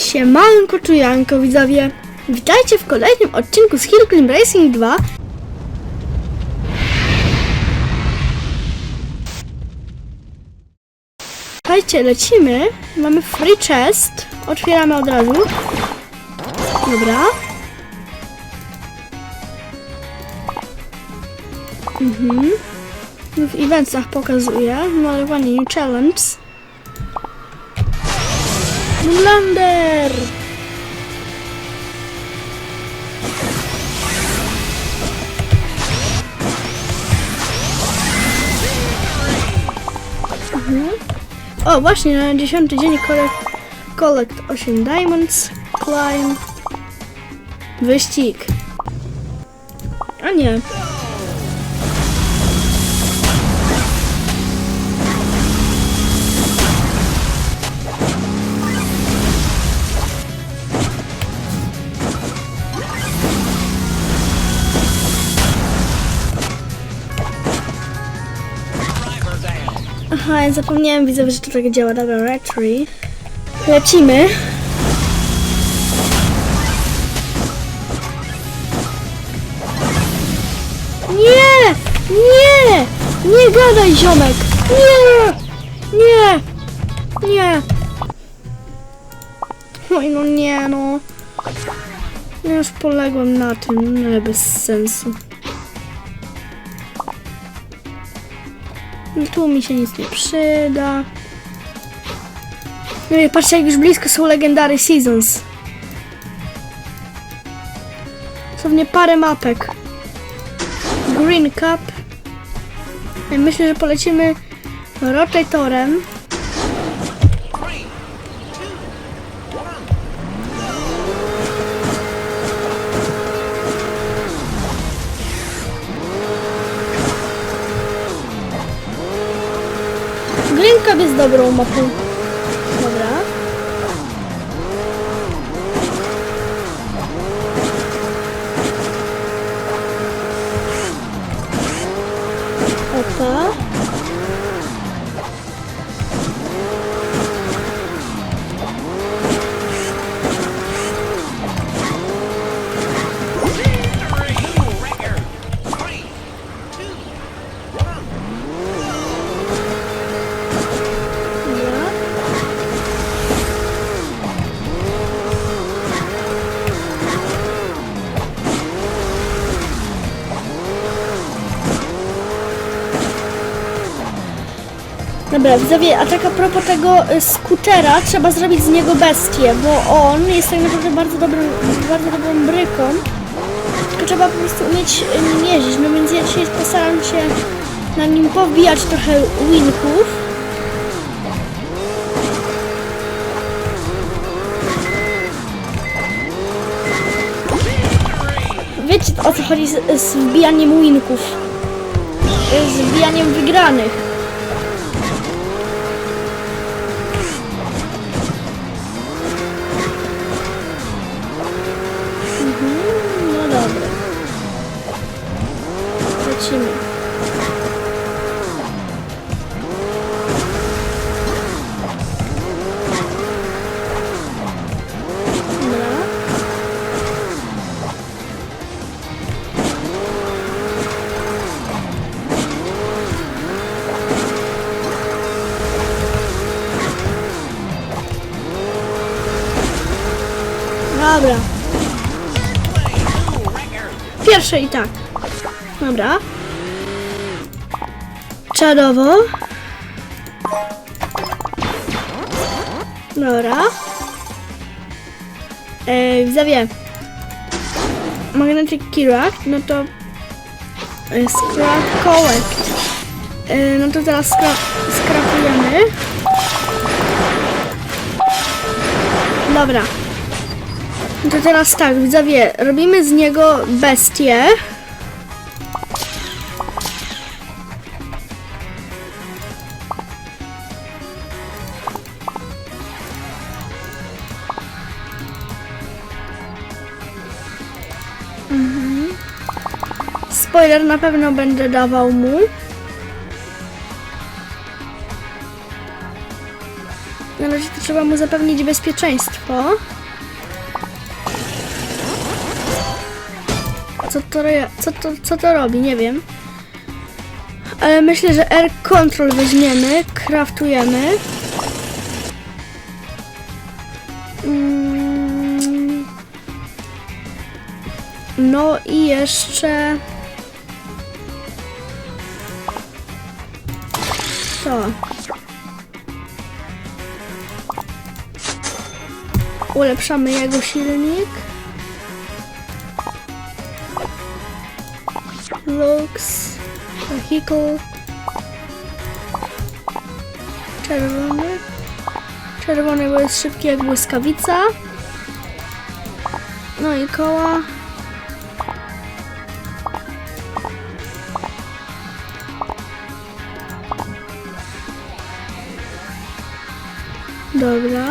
Siemanko czujanko widzowie. Witajcie w kolejnym odcinku z Hill Climb Racing 2. Słuchajcie, lecimy. Mamy free chest. Otwieramy od razu. Dobra. Mhm. W eventsach pokazuje. Malowanie new challenge. Lander! Mhm. O, właśnie, na 10 dzień collect, collect 8 diamonds, climb, wyścig. A nie. Aha, ja zapomniałem widzowie, że to tak działa. Dobra, retry. Lecimy. Nie! Nie! Nie gadaj, ziomek! Nie! Nie! Nie! Oj, no nie, no. Ja już poległem na tym, ale bez sensu. Tu mi się nic nie przyda. No i patrzcie, jak już blisko są legendary Seasons. Dosłownie parę mapek. Green Cup. Myślę, że polecimy rotatorem. Green Cup jest Dobra, widzowie, a tak a propos tego y, skutera, trzeba zrobić z niego bestię, bo on jest tak naprawdę bardzo dobrym, bardzo dobrą bryką. Tylko trzeba po prostu umieć y, nim jeździć, no więc ja dzisiaj postaram się na nim powbijać trochę winków. Wiecie o co chodzi z, z wbijaniem winków? Y, Z wbijaniem wygranych. Pierwsze i tak. Dobra. Czadowo. Dobra. E, widzowie. Magnetic Kirak, no to e, Scrap Collect. E, no to teraz skra skrapujemy. Dobra. No to teraz tak, widzowie, robimy z niego bestię. Mhm. Spoiler na pewno będę dawał mu. Na razie to trzeba mu zapewnić bezpieczeństwo. Co to, co to, co to robi? Nie wiem. Ale myślę, że R control weźmiemy, kraftujemy. Mm. No i jeszcze to. Ulepszamy jego silnik. Looks, vehicle. Czerwony. Czerwony, bo jest szybki jak błyskawica. No i koła. Dobra.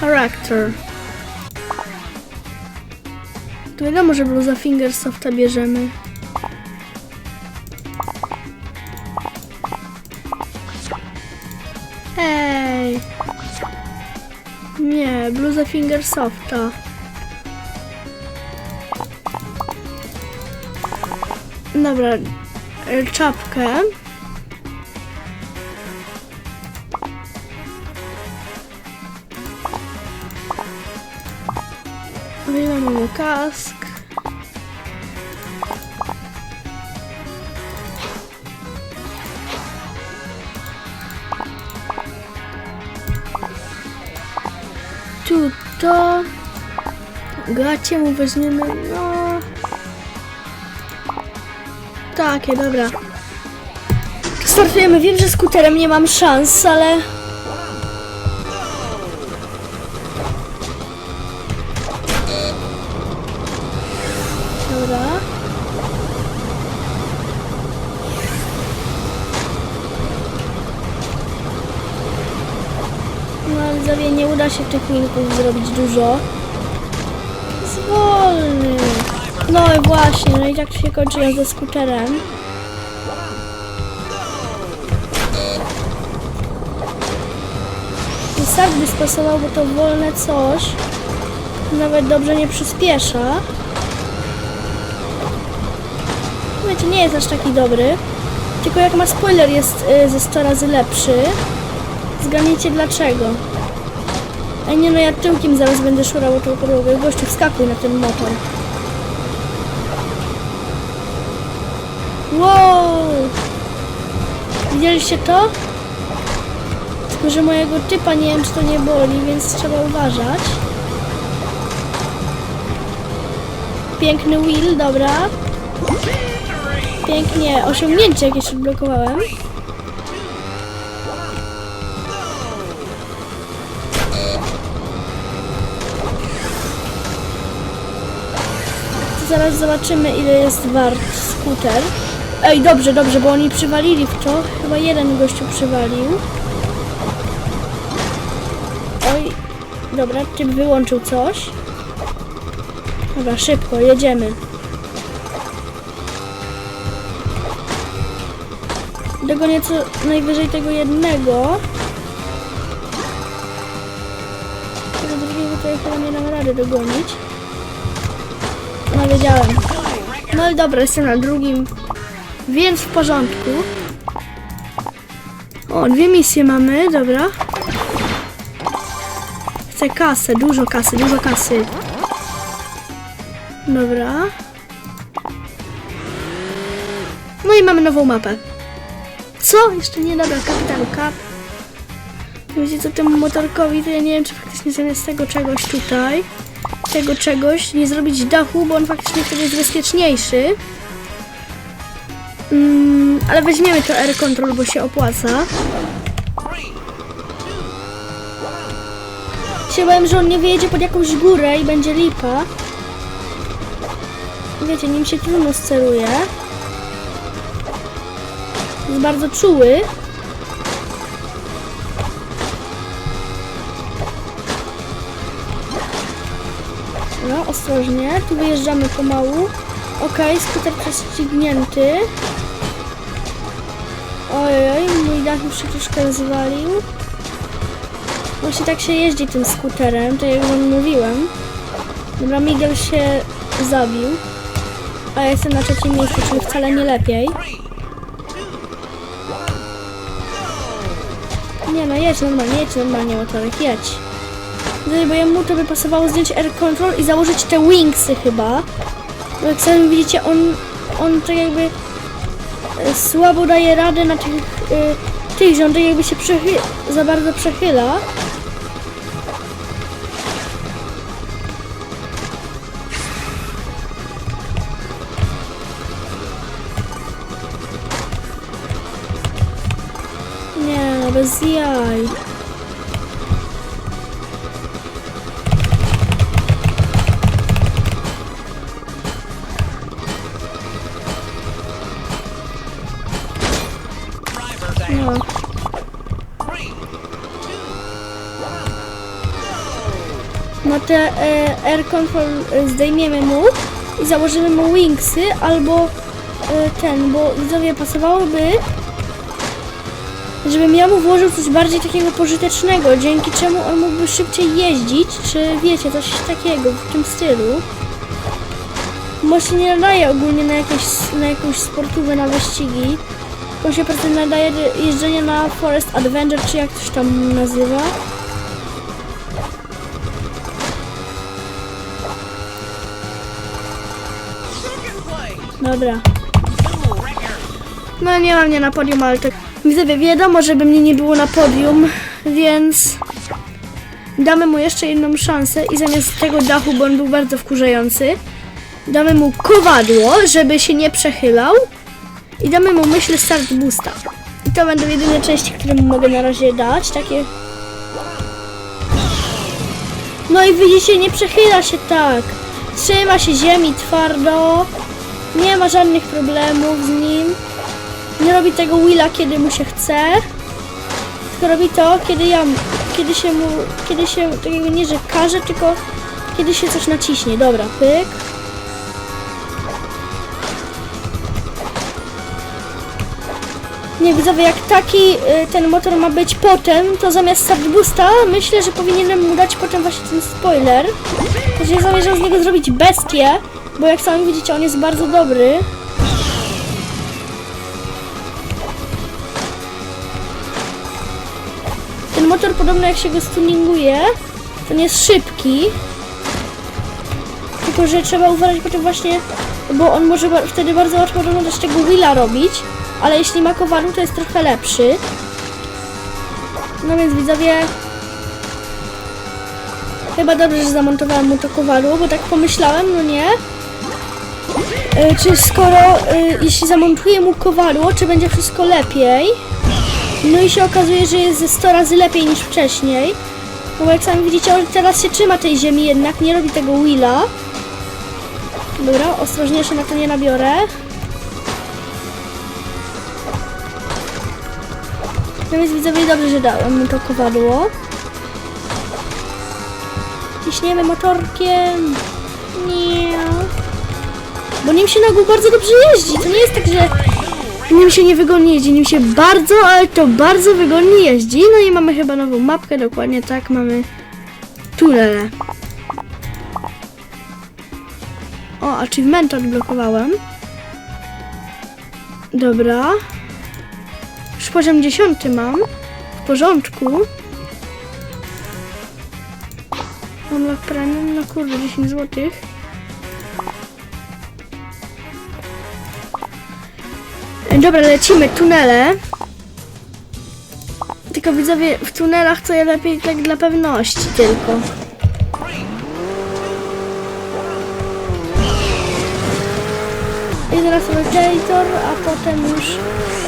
Character. To wiadomo, że bluza Fingersofta bierzemy. Fingersofta. Dobra, e, czapkę. Wyjmę kask. Gacie weźmiemy, no. Takie, dobra. Startujemy. Wiem, że skuterem nie mam szans, ale. No ale nie uda się tych winków zrobić dużo. Zwolny. No i właśnie, no i tak się kończy jazda skuterem. I start by spasował, bo to wolne coś nawet dobrze nie przyspiesza. Wiecie, nie jest aż taki dobry. Tylko jak ma spoiler jest y, ze 100 razy lepszy. Zgadnijcie dlaczego. Ej nie no, ja tyłkiem zaraz będę szurał tą podłogę. Gościu, wskakuj na ten motor. Wow! Widzieliście to? Tylko, że mojego typa nie wiem, czy to nie boli, więc trzeba uważać. Piękny wheel, dobra. Pięknie, osiągnięcie jakieś odblokowałem. Zaraz zobaczymy ile jest wart skuter. Ej, dobrze, dobrze, bo oni przywalili w to. Chyba jeden gościu przywalił. Oj, dobra, typ wyłączył coś. Dobra, szybko, jedziemy. Dogonię co najwyżej tego jednego. Tego drugiego ja chyba nie dam rady dogonić. No wiedziałem. No ale dobra, jestem na drugim. Więc w porządku. O, dwie misje mamy, dobra. Chcę kasę, dużo kasy, dużo kasy. Dobra. No i mamy nową mapę. Co? Jeszcze nie, dobra, kapitan Cup. Wiecie co, temu motorkowi, to ja nie wiem, czy faktycznie zamiast tego czegoś tutaj, tego czegoś, nie zrobić dachu, bo on faktycznie wtedy jest bezpieczniejszy. Mm, ale weźmiemy to Air Control, bo się opłaca. Się że on nie wyjedzie pod jakąś górę i będzie lipa. Wiecie, nim się trudno steruje. Jest bardzo czuły. Ostrożnie. Tu wyjeżdżamy pomału. Okej, skuter prześcignięty. Ojej, mój dach już się troszkę rozwalił. Właśnie tak się jeździ tym skuterem, to jak wam mówiłem. Dobra, Miguel się zabił. A ja jestem na trzecim miejscu, czyli wcale nie lepiej. Nie no, jedź normalnie, jedź normalnie motorek, jedź. Gdyby Bo jemu to by pasowało zdjąć air control i założyć te wingsy chyba. Bo jak sami widzicie, on, on tak jakby e, słabo daje radę na tych, y, tych on tak jakby się za bardzo przechyla. Nie no, bez jaj. Te e, air control e, zdejmiemy mu i założymy mu wingsy albo e, ten, bo widzowie pasowałoby żebym ja mu włożył coś bardziej takiego pożytecznego, dzięki czemu on mógłby szybciej jeździć, czy wiecie, coś takiego w tym stylu. Może się nie nadaje ogólnie na, jakieś, na jakąś sportówę, na wyścigi. On się prostu nadaje do jeżdżenia na Forest Adventure, czy jak coś tam nazywa. Dobra. No nie mam mnie na podium, ale tak widzowie, wiadomo, żeby mnie nie było na podium, więc damy mu jeszcze jedną szansę i zamiast tego dachu, bo on był bardzo wkurzający, damy mu kowadło, żeby się nie przechylał i damy mu, myślę, start boosta. I to będą jedyne części, które mu mogę na razie dać, takie... No i widzicie, nie przechyla się tak. Trzyma się ziemi twardo. Nie ma żadnych problemów z nim. Nie robi tego Willa, kiedy mu się chce. Tylko robi to, kiedy ja, kiedy się mu, kiedy się, tak jakby nie, że każe, tylko kiedy się coś naciśnie. Dobra, pyk. Nie, widzowie, jak taki y, ten motor ma być potem, to zamiast boosta, myślę, że powinienem mu dać potem właśnie ten spoiler. Także ja zamierzam z niego zrobić bestię, bo jak sami widzicie, on jest bardzo dobry. Ten motor podobno jak się go stuninguje, to nie jest szybki. Tylko, że trzeba uważać potem właśnie, bo on może wtedy bardzo łatwo doglądać tego wheela robić, ale jeśli ma kowadło, to jest trochę lepszy. No więc widzowie, chyba dobrze, że zamontowałem mu to kowadło, bo tak pomyślałem, no nie? E, czy skoro, e, jeśli zamontuję mu kowadło, czy będzie wszystko lepiej? No i się okazuje, że jest ze 100 razy lepiej niż wcześniej. No bo jak sami widzicie, on teraz się trzyma tej ziemi jednak, nie robi tego wheela. Dobra, ostrożnie się na to nie nabiorę. No więc widzowie, dobrze, że dałem mu to kowadło. Ciśniemy motorkiem. Nie. Bo nim się na ogół bardzo dobrze jeździ. To nie jest tak, że nim się niewygodnie jeździ. Nim się bardzo, ale to bardzo wygodnie jeździ. No i mamy chyba nową mapkę, dokładnie tak. Mamy tunele. O, achievement odblokowałem. Dobra. Już poziom 10 mam. W porządku. Unlock premium, no kurde, 10 złotych. Dobra, lecimy, tunele. Tylko widzowie, w tunelach to ja lepiej tak dla pewności tylko. I teraz rotator, a potem już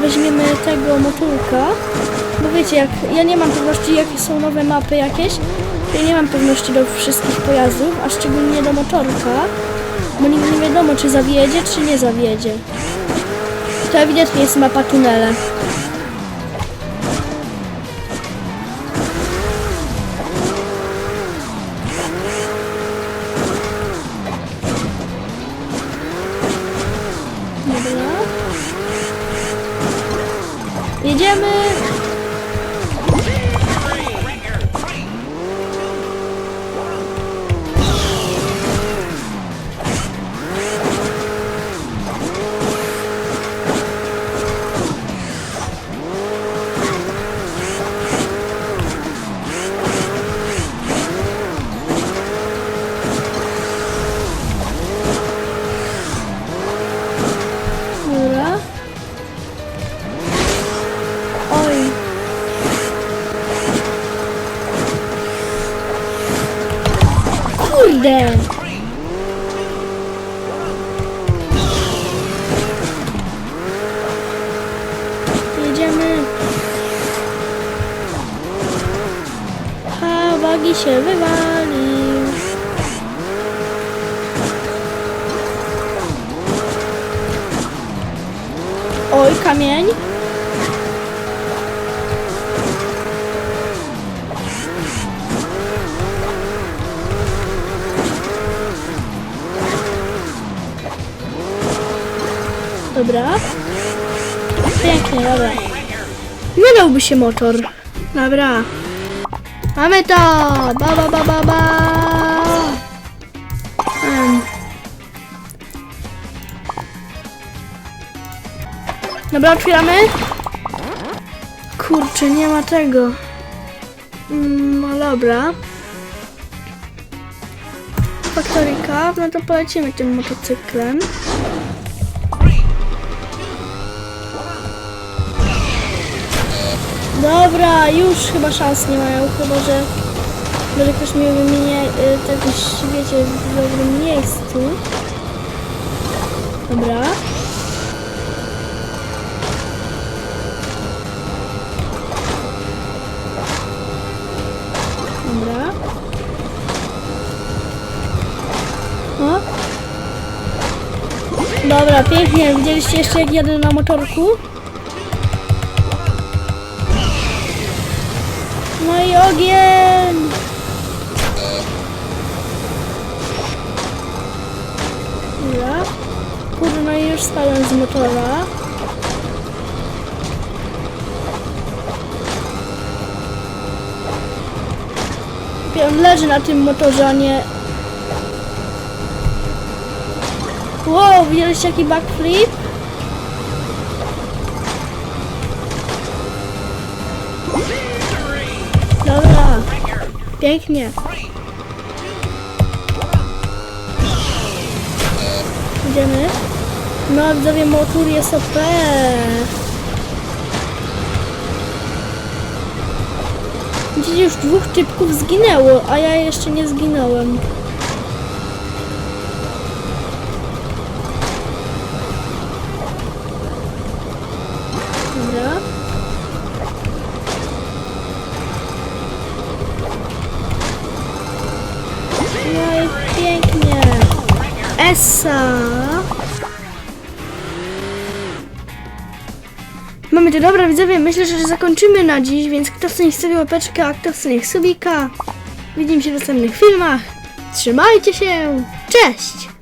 weźmiemy tego motylka. Bo wiecie, jak ja nie mam pewności, jakie są nowe mapy jakieś, ja nie mam pewności do wszystkich pojazdów, a szczególnie do motorka, bo nigdy nie wiadomo, czy zawiedzie, czy nie zawiedzie. To ewidentnie jest mapa tunele. Oj, kamień. Dobra. Pięknie, dobra. Nie dałby się motor. Dobra. Mamy to! Ba, ba, ba, ba, ba. Dobra, otwieramy. Kurczę, nie ma tego. Mm, No dobra. Factory Cup, no to polecimy tym motocyklem. Dobra, już chyba szans nie mają, chyba że może ktoś mnie wymieni y, tak wiecie w dobrym miejscu. Dobra. Dobra, pięknie. Widzieliście jeszcze jak jadę na motorku? No i ogień! Dobra. Kurde, no już spadłem z motora. On leży na tym motorze, a nie... Wow, widzieliście jaki backflip? Dobra. Pięknie. Idziemy. No, widzowie, motor jest OP. Widzicie, już dwóch typków zginęło, a ja jeszcze nie zginąłem. Essa. Mamy to dobra widzowie, myślę, że zakończymy na dziś, więc kto chce niech sobie łapeczkę, a kto chce niech subika. Widzimy się w następnych filmach. Trzymajcie się. Cześć!